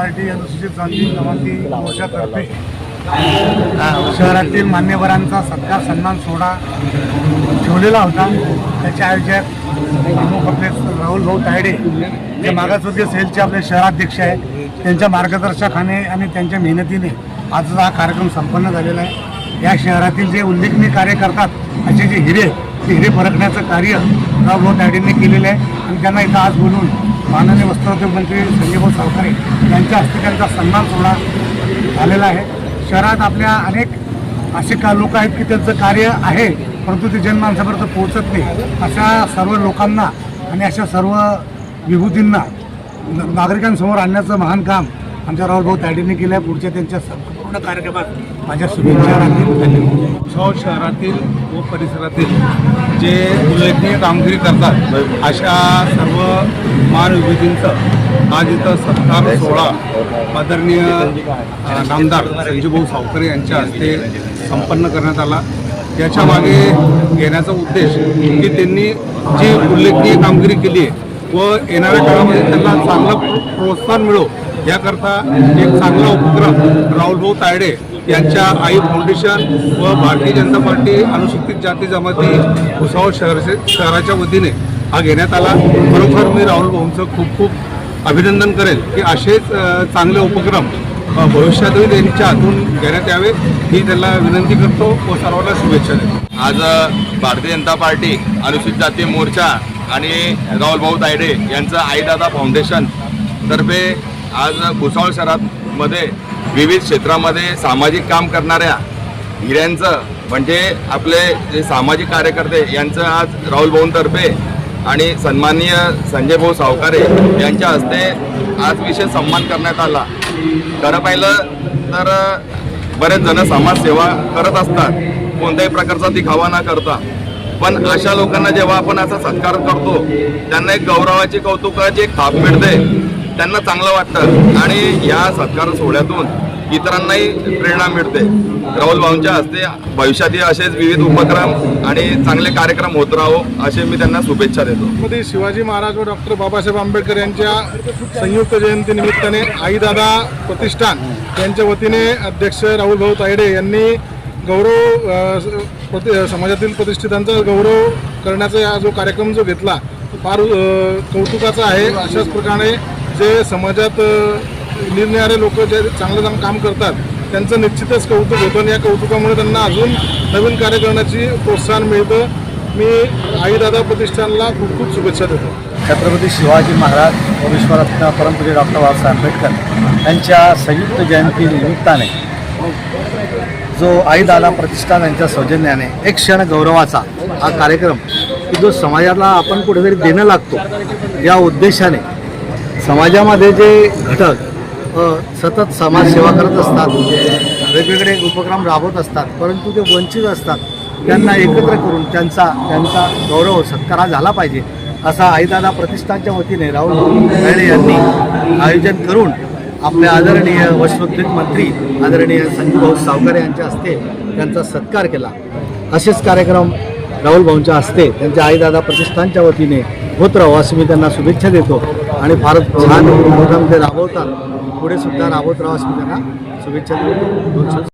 अनुसूचित जाती जमाती मोर्चातर्फे शहरातील मान्यवरांचा सत्कार सन्मान सोहळा ठेवलेला होता. त्याचे आयोजक प्रमुख आपले राहुल भाऊ तायडे जे मागासवर्गीय सेलचे आपले शहराध्यक्ष आहेत त्यांच्या मार्गदर्शकाने आणि त्यांच्या मेहनतीने आजचा हा कार्यक्रम संपन्न झालेला आहे. या शहरातील जे उल्लेखनीय कार्य करतात असे जे हिरे ते हिरे फरकण्याचं कार्य राहुल भाऊ तायडेंनी केलेलं आहे. आणि त्यांना इथं आज बोलून माननीय वस्त्रोद्योग मंत्री संजयभाऊ सावकारे यांच्या हस्ते त्यांचा सन्मान सोहळा झालेला आहे. शहरात आपल्या अनेक असे का लोक आहेत की त्यांचं कार्य आहे परंतु ते जनमानसापर्यंत पोहोचत नाही. अशा सर्व लोकांना आणि अशा सर्व विभूतींना नागरिकांसमोर आणण्याचं महान काम आमच्या राहुलभाऊ तायडींनी केलं आहे पुढच्या त्यांच्या संपूर्ण कार्यक्रमात माझ्या शुभेच्छा राहतील धन्यवाद. शहरातील व परिसरातील जे उल्लेखनीय कामगिरी करतात अशा सर्व महाविभूतींचं आज इथं सत्कार सोहळा आदरणीय नामदार संजूभाऊ सावकरे यांच्या हस्ते संपन्न करण्यात आला. याच्या मागे घेण्याचा उद्देश की त्यांनी जी उल्लेखनीय कामगिरी केली आहे व येणाऱ्या काळामध्ये त्यांना चांगलं प्रोत्साहन मिळो याकरता एक चांगला उपक्रम राहुलभाऊ तायडे यांच्या आई फाउंडेशन व भारतीय जनता पार्टी अनुसूचित जाती जमाती भुसावळ शहर शहराच्या वतीने हा घेण्यात आला. खरोखर मी राहुल भाऊंचं खूप खूप अभिनंदन करेल की असेच चांगले उपक्रम भविष्यातही त्यांच्या हातून घेण्यात यावे ही त्यांना विनंती करतो व सर्वांना शुभेच्छा देतो. आज भारतीय जनता पार्टी अनुसूचित जाती मोर्चा आणि राहुलभाऊ तायडे यांचं आईदादा फाउंडेशन तर्फे आज भुसावळ शहरामध्ये विविध क्षेत्रामध्ये सामाजिक काम करणाऱ्या हिऱ्यांचं म्हणजे आपले जे सामाजिक कार्यकर्ते यांचं आज राहुल भाऊंतर्फे आणि सन्माननीय संजय भाऊ सावकारे यांच्या हस्ते आज विशेष सन्मान करण्यात आला. खरं पाहिलं तर बरेच जण समाजसेवा करत असतात. कोणत्याही प्रकारचा दिखावा न करता. पण अशा लोकांना जेव्हा आपण असा सत्कार करतो त्यांना एक गौरवाची कौतुकाची एक थाप मिळते. त्यांना चांगलं वाटतं. आणि या सत्कार सोहळ्यातून इतरांनाही प्रेरणा मिळते. राहुल भाऊंच्या हस्ते भविष्यातही असेच विविध उपक्रम आणि चांगले कार्यक्रम होत राहो असे मी त्यांना शुभेच्छा देतो. मध्ये शिवाजी महाराज व डॉक्टर बाबासाहेब आंबेडकर यांच्या संयुक्त जयंती निमित्ताने आईदादा प्रतिष्ठान यांच्या वतीने अध्यक्ष राहुल भाऊ तायडे यांनी गौरव प्रति समाजातील प्रतिष्ठितांचा गौरव करण्याचा हा जो कार्यक्रम जो घेतला फार कौतुकाचा आहे. अशाच प्रकारे जे समाजात अ, निरनिराळे लोक जे चांगलं चांगलं काम करतात त्यांचं निश्चितच कौतुक होतं आणि या कौतुकामुळे त्यांना अजून नवीन कार्य करण्याची प्रोत्साहन मिळतं. मी आईदादा प्रतिष्ठानला खूप खूप शुभेच्छा देतो. छत्रपती शिवाजी महाराज व विश्वरत्न परमपूज्य डॉक्टर बाबासाहेब आंबेडकर यांच्या संयुक्त जयंती निमित्ताने जो आईदादा प्रतिष्ठान यांच्या सौजन्याने एक क्षण गौरवाचा हा कार्यक्रम की जो समाजाला आपण कुठेतरी देणं लागतो या उद्देशाने समाजामध्ये जे घटक सतत समाजसेवा करत असतात वेगवेगळे उपक्रम राबवत असतात परंतु ते वंचित असतात त्यांना एकत्र करून त्यांचा त्यांचा गौरव सत्कार हा झाला पाहिजे असा आईदादा प्रतिष्ठानच्या वतीने राहुल खैरे यांनी आयोजन करून आपल्या आदरणीय वस्त्रोद्योग मंत्री आदरणीय संजूभाऊ सावकारे यांच्या हस्ते त्यांचा सत्कार केला. असेच कार्यक्रम राहुल भाऊंच्या हस्ते त्यांच्या आईदादा प्रतिष्ठानच्या वतीने होत राहू असं मी त्यांना शुभेच्छा देतो. आणि फारच छान उपक्रम ते राबवतात. पुढे सुद्धा राबवत राहा अशी मी त्यांना शुभेच्छा देतो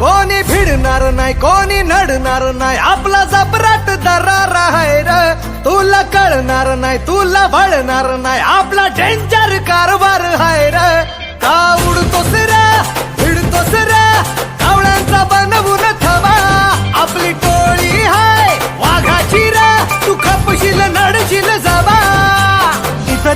कोणी भिडणार नाही कोणी नडणार नाही आपला जबराट दरार आहे र. तुला कळणार नाही तुला वळणार नाही आपला डेंजर कारभार आहे र.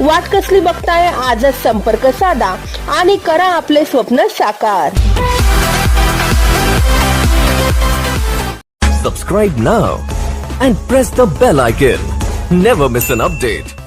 वाट कसली बघताय? आजच संपर्क साधा आणि करा आपले स्वप्न साकार. सबस्क्राईब ना and press the bell I'll never miss an update